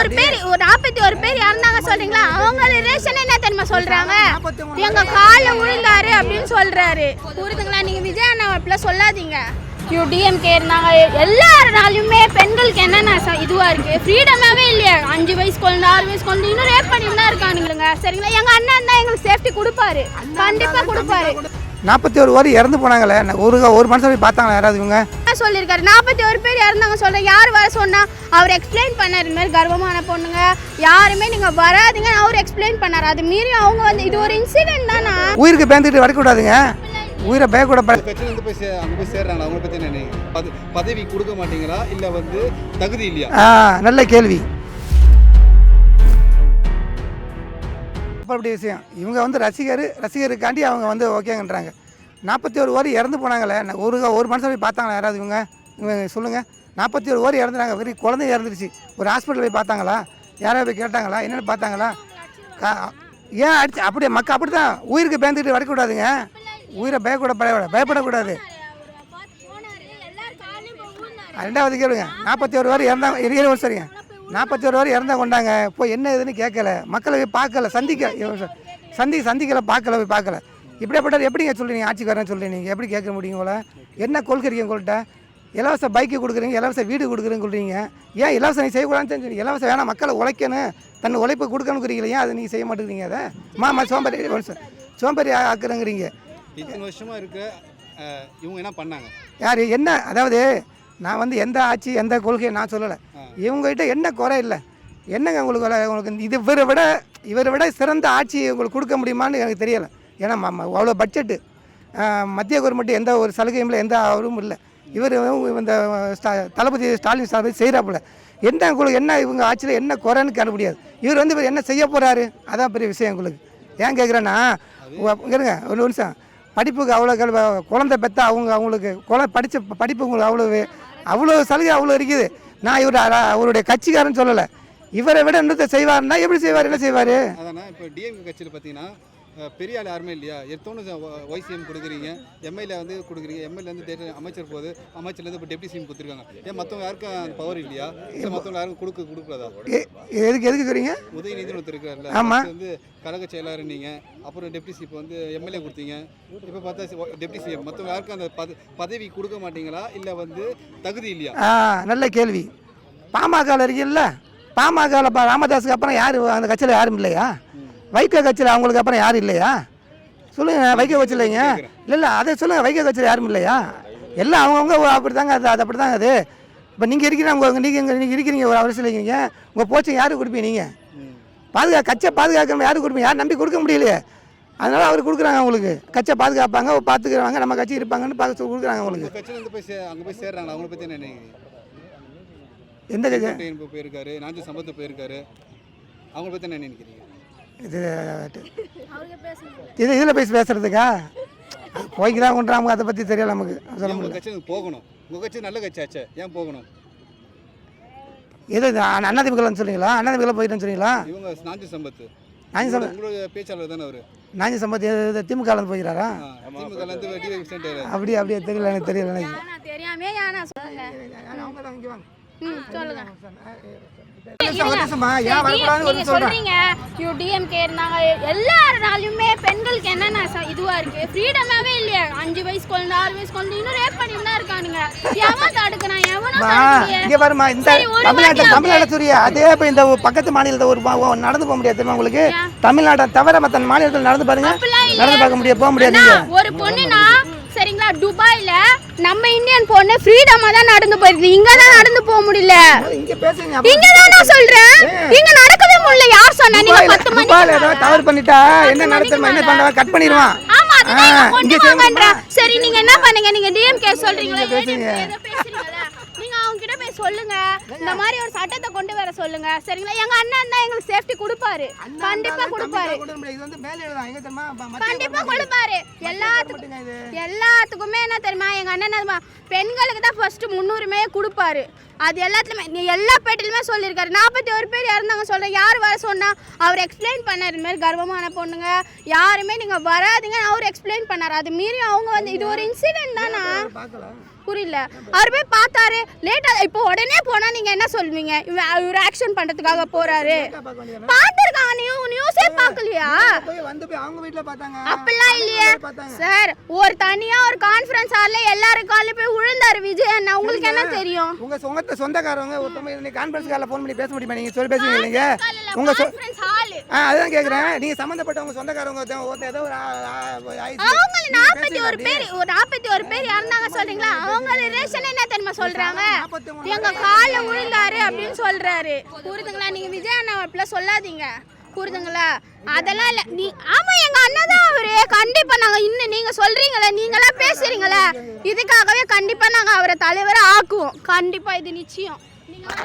ஒரு பேர் ஒரு நாற்பத்தி ஒரு பேர் இறந்தாங்க சொல்றீங்களா? அவங்க ரிலேஷன் என்ன தெரியுமா சொல்றாங்க? எங்க கால விழுந்தாரு அப்படின்னு சொல்றாரு. புரியுதுங்களா? நீங்க விஜய் அண்ணா அப்படிலாம் சொல்லாதீங்க. யூ டிஎம்கே இருந்தாங்க. எல்லாருனாலுமே பெண்களுக்கு என்னென்ன இதுவாக இருக்குது ஃப்ரீடமாகவே இல்லையா. அஞ்சு வயசு குழந்தை ஆறு வயசு குழந்தை இன்னும் ரேப் பண்ணி தான் இருக்கானுங்களுங்க சரிங்களா? எங்கள் அண்ணன் தான் எங்களுக்கு சேஃப்டி கொடுப்பாரு. கண்டிப்பாக கொடுப்பாரு. நாற்பத்தி ஒரு வாரி இறந்து போனாங்களே. ஒரு ஒரு மனுஷன் போய் பார்த்தாங்களா யாராவது இவங்க? சொல்லியிருக்காரு? நாற்பத்தி ஒரு பேர் இறந்தாங்க சொல்றேன். யார் வர சொன்னா அவர் எக்ஸ்பிளைன் பண்ணார். இந்த மாதிரி கர்வமான பொண்ணுங்க யாருமே நீங்க வராதீங்க அவர் எக்ஸ்பிளைன் பண்ணாரு. அது மீறி அவங்க வந்து இது ஒரு இன்சிடென்ட் தானா? உயிருக்கு பயந்துட்டு வடக்கூடாதுங்க உயிரை பயக்கூட ப கட்சியிலேருந்து போய் சே அங்கே போய் சேர்றாங்களா? அவங்கள பற்றி? பத பதவி கொடுக்க மாட்டீங்களா? இல்லை வந்து தகுதி இல்லையா? ஆ நல்ல கேள்வி. அப்படி விஷயம். இவங்க வந்து ரசிகர் ரசிகருக்காண்டி அவங்க வந்து ஓகேங்கன்றாங்க. நாற்பத்தி ஒரு வாரி இறந்து போனாங்களே ஒரு ஒரு மனுஷன் போய் பார்த்தாங்களா யாராவது இவங்க? இவங்க சொல்லுங்கள் நாற்பத்தி ஒரு வாரி இறந்துறாங்க வெறும் குழந்தை இறந்துருச்சு. ஒரு ஹாஸ்பிட்டல் போய் பார்த்தாங்களா? யாராவது போய் கேட்டாங்களா? என்னென்னு பார்த்தாங்களா? ஏன் அடிச்சு அப்படியே மக்கள் அப்படி தான் உயிருக்கு பயந்துக்கிட்டு வரக்கூடாதுங்க உயிரை பயக்கூட பய பயப்படக்கூடாது. ரெண்டாவது கேளுங்க. நாற்பத்தி ஒரு வாரம் இறந்தாங்க இருபது வருஷம் சரிங்க. நாற்பத்தி ஒரு வாரம் இறந்தா கொண்டாங்க. போய் என்ன ஏதுன்னு கேட்கல. மக்களை போய் பார்க்கல சந்திக்க சந்தி சந்திக்கல பார்க்கல போய் பார்க்கல. இப்படியாப்பட்ட எப்படிங்க சொல்றீங்க ஆட்சிக்கு வரேன்னு சொல்லி நீங்கள் எப்படி கேட்க முடியும் உங்களை? என்ன கொள்கிறீங்க உங்கள்கிட்ட இலவச பைக்கு கொடுக்குறீங்க இலவச வீடு கொடுக்குறேன்னு சொல்கிறீங்க ஏன் இலவசம் நீ செய்யக்கூடாதுன்னு தெரிஞ்சு இலவசம் வேணாம் மக்களை உழைக்கணும். தன் உழைப்பு கொடுக்கணுங்கிறீங்க ஏன் அதை நீங்கள் செய்ய மாட்டேங்கிறீங்க அதை? மாமா சோம்பேறி. சோம்பேறி ஆக்குறேங்கிறீங்க. இத்தனை வருஷமா இருக்கிற அஹ், இவங்க என்ன பண்ணாங்க? யார்? என்ன? அதாவது நான் வந்து எந்த ஆட்சி எந்த கொள்கையை நான் சொல்லலை. இவங்ககிட்ட என்ன குறை இல்லை. என்னங்க உங்களுக்கு? உங்களுக்கு இது இவரை விட இவரை விட சிறந்த ஆட்சி உங்களுக்கு கொடுக்க முடியுமான்னு எனக்கு தெரியலை. ஏன்னா அவ்வளோ பட்ஜெட்டு. மத்திய கவர்மெண்ட் எந்த ஒரு சலுகையும் இல்லை எந்த அவரும் இல்லை. இவர் இந்த ஸ்டா தளபதி ஸ்டாலின் சார் செய்கிறாப்புல என்ன உங்களுக்கு என்ன இவங்க ஆட்சியில் என்ன குறைன்னு காண முடியாது. இவர் வந்து இவர் என்ன செய்ய போகிறாரு அதான் பெரிய விஷயம் உங்களுக்கு ஏன் கேட்குறேன்னா இருங்க ஒரு நிமிஷம். படிப்புக்கு அவ்வளோ குழந்தை பெற்றா அவங்க அவங்களுக்கு குழந்தை படித்த படிப்பு உங்களுக்கு அவ்வளோ அவ்வளோ சலுகை அவ்வளோ இருக்குது. நான் இவர் அவருடைய கட்சிக்காரன்னு சொல்லலை. இவரை விட இன்னொருத்த செய்வாருன்னா எப்படி செய்வார்? என்ன செய்வார்? இப்போ டிஎம்கே கட்சியில் பார்த்தீங்கன்னா பெரிய ஆள் யாருமே இல்லையா? எத்தோன்னு ஒய்சிஎம் கொடுக்குறீங்க எம்எல்ஏ வந்து கொடுக்குறீங்க எம்எல்ஏ வந்து அமைச்சர் போகுது அமைச்சர்லேருந்து இப்போ டெப்டி சிஎம் கொடுத்துருக்காங்க. ஏன் மற்றவங்க யாருக்கும் அந்த பவர் இல்லையா? இல்லை மற்றவங்க யாருக்கும் கொடுக்க கொடுக்குறதா எதுக்கு எதுக்கு சொல்றீங்க உதயநிதினு ஒருத்தர் இருக்காருல்ல. வந்து கழக செயலாளர் நீங்க. அப்புறம் டெப்டி சிஎம் வந்து எம்எல்ஏ கொடுத்தீங்க. இப்போ பார்த்தா டெப்டி சிஎம் மற்றவங்க யாருக்கும் அந்த பத பதவி கொடுக்க மாட்டீங்களா? இல்லை வந்து தகுதி இல்லையா? நல்ல கேள்வி. பாமகவில் இருக்கீங்கல்ல? பாமகவில் பா ராமதாஸுக்கு அப்புறம் யார் அந்த கட்சியில் யாரும் இல்லையா? வைகோ கட்சியில் அவங்களுக்கு அப்புறம் யாரும் இல்லையா? சொல்லுங்கள் வைகோ கட்சி இல்லைங்க இல்லை இல்லை அதை சொல்லுங்கள் வைகோ கட்சியில் யாரும் இல்லையா? எல்லாம் அவங்கவுங்க அப்படி தாங்க அது அது அப்படி தாங்க அது. இப்போ நீங்கள் இருக்கிறீங்க உங்கள் நீங்கள் இங்கே நீங்கள் இருக்கிறீங்க ஒரு அரசியல் இருக்கீங்க உங்கள் போச்சு யாருக்கு கொடுப்பீங்க நீங்கள் பாதுகா கட்சியை பாதுகாக்கணும் யாருக்கு கொடுப்பீங்க? யாரும் நம்பி கொடுக்க முடியலையே. அதனால அவர் கொடுக்குறாங்க அவங்களுக்கு கட்சியை பாதுகாப்பாங்க பார்த்துக்கிறாங்க நம்ம கட்சி இருப்பாங்கன்னு சொல்லி கொடுக்குறாங்க அவங்களுக்கு அங்கே போய் அவங்கள பற்றி என்ன எந்த கட்சி? போயிருக்காரு நாஞ்சி சம்பத்து போயிருக்காரு. அவங்கள பற்றி என்ன நினைக்கிறீங்க? இது இது இதில் பேசி பேசுறதுக்கா? போய்க்கு தான் கொண்டுறாங்க அதை பற்றி தெரியல நமக்கு. சொல்ல கட்சிக்கு போகணும்? உங்கள் கட்சி நல்ல கட்சி ஆச்சே. ஏன் போகணும்? எது இது அண்ணா- அண்ணாதிமுகலன்னு சொன்னீங்களா அண்ணாதிமுகல போயிட்டேன்னு சொன்னீங்களா இவங்க நாஞ்சி சம்பத்து. நாஞ்சி சம்பத் பேச்சாளர் தானே அவர்? நாஞ்சி சம்பத் எது திமுகலேருந்து போகிறாரா திமுகலேருந்து டிவை சென்டர் அப்படி அப்படியே தெரியல எனக்கு தெரியல எனக்கு தெரியாமே சொல்றீங்க. யூ டிஎம்கே இருந்தாங்க. எல்லாருனாலுமே பெண்களுக்கு என்னென்ன இதுவா இருக்கு? ஃப்ரீடமாவே இல்லையா. அஞ்சு வயசு குழந்தை ஆறு வயசு குழந்தை இன்னும் ரேப் பண்ணிட்டு தான் இருக்கானுங்க. எவன் தடுக்கிறான் எவனும் தடுக்கலையே. இங்கே பாருமா இந்த வாட்டி தமிழ்நாடு சூரிய அதே இப்போ இந்த பக்கத்து மாநிலத்தில் ஒரு நடந்து போக முடியாது தெரியுமா உங்களுக்கு? தமிழ்நாட்டை தவிர மற்ற மாநிலத்தில் நடந்து பாருங்க. நடந்து பார்க்க முடியாது போக முடியாது ஒரு பொண்ணுனா சரிங்களா துபாயில நம்ம இந்தியன் பொண்ணு ஃப்ரீடமா தான் நடந்து போயிருக்கு. இங்க தான் நடந்து போக முடியல. இங்கே தான் நான் சொல்றேன். இங்க நடக்கவே முடியல. யார் சொன்னா? நீங்க துபாயில பத்து துபாயில ஏதோ தவறு பண்ணிட்டா என்ன நடத்த என்ன பண்ணுவா கட் பண்ணிடுவான். ஆமா அதுதான் இங்க கொண்டு வாங்கன்ற சரி நீங்க என்ன பண்ணீங்க? நீங்க டிஎம்கே சொல்றீங்களா? பேசுங்க. ஏதோ பேசுறீங்களா நீங்க அவங்க கிட்ட போய் சொல்லுங்க. இந்த மாதிரி ஒரு சட்டத்தை கொண்டு வர சொல்லுங்க. சரிங்களா? எங்க அண்ணன் தான் எங்களுக்கு சேஃப்டி கொடுப்பாரு. கண்டிப்பா கொடுப்பாரு. இது கண்டிப்பா கொடுப்பாரு. எல்லாத்துக்கும் எல்லாத்துக்குமே என்ன தெரியுமா? எங்க அண்ணன் பெண்களுக்கு தான் ஃபர்ஸ்ட் முன்னுரிமையே கொடுப்பாரு. அது எல்லாத்துலயுமே எல்லா பேட்டிலுமே சொல்லியிருக்காரு. நாற்பத்தி ஒரு பேர் இறந்தாங்க சொல்றேன். யார் வர சொன்னா? அவர் எக்ஸ்பிளைன் பண்ணார். இந்த மாதிரி கர்வமான பொண்ணுங்க. யாருமே நீங்க வராதீங்க அவர் எக்ஸ்பிளைன் பண்ணாரு. அது மீறி அவங்க வந்து இது ஒரு இன்சிடென்ட் தானா? புரியல. அவர் போய் பார்த்தாரு லேட்டா இப்போ உடனே போனா நீங்க என்ன சொல்வீங்க? இவர் ஆக்ஷன் பண்றதுக்காக போறாரு. பார்த்துருக்காங்க நியூ நியூஸே பார்க்கலையா? போய் வந்து போய் அவங்க வீட்டில் பார்த்தாங்க. அப்படிலாம் இல்லையே. சார் ஒரு தனியா ஒரு கான்ஃபரன்ஸ் ஹால்ல எல்லாரும் காலையும் போய் விழுந்தாரு விஜய் அண்ணா. உங்களுக்கு என்ன தெரியும்? உங்க சொந்த சொந்தக்காரவங்க ஒருத்தவங்க இன்னைக்கு கான்ஃபரன்ஸ் காலில் ஃபோன் பண்ணி பேச முடியுமா? நீங்க சொல்லி பேசுவீங்க இல்லைங்க உங்க கான்ஃபரன்ஸ் ஹால் ஆ அதுதான் கேட்குறேன் நீங்க சம்மந்தப்பட்டவங்க சொந்தக்காரவங்க ஒருத்தன் ஏதோ ஒரு. அவங்க நீங்க நாற்பத்தி பேசுங்க ஒரு அப்படியே. பேர் ஒரு நாற்பத்தி ஒரு பேர் இறந்தாங்க சொல்றீங்களா? அவங்க ரிலேஷன் என்ன தெரியுமா சொல்றாங்க? எங்க கால விழுந்தாரு அப்படின்னு சொல்றாரு. புரியுதுங்களா? நீங்க விஜய் அண்ணா அப்படிலாம் சொல்லாதீங்க. கூறுதுங்களா? அதெல்லாம் இல்லை. நீ ஆமாம் எங்கள் அண்ணன் தான் அவரு. கண்டிப்பாக நாங்கள் இன்னும் நீங்கள் சொல்கிறீங்களே நீங்களாம் பேசுகிறீங்களே இதுக்காகவே கண்டிப்பாக நாங்கள் அவரை தலைவரை ஆக்குவோம். கண்டிப்பாக இது நிச்சயம். நீங்கள்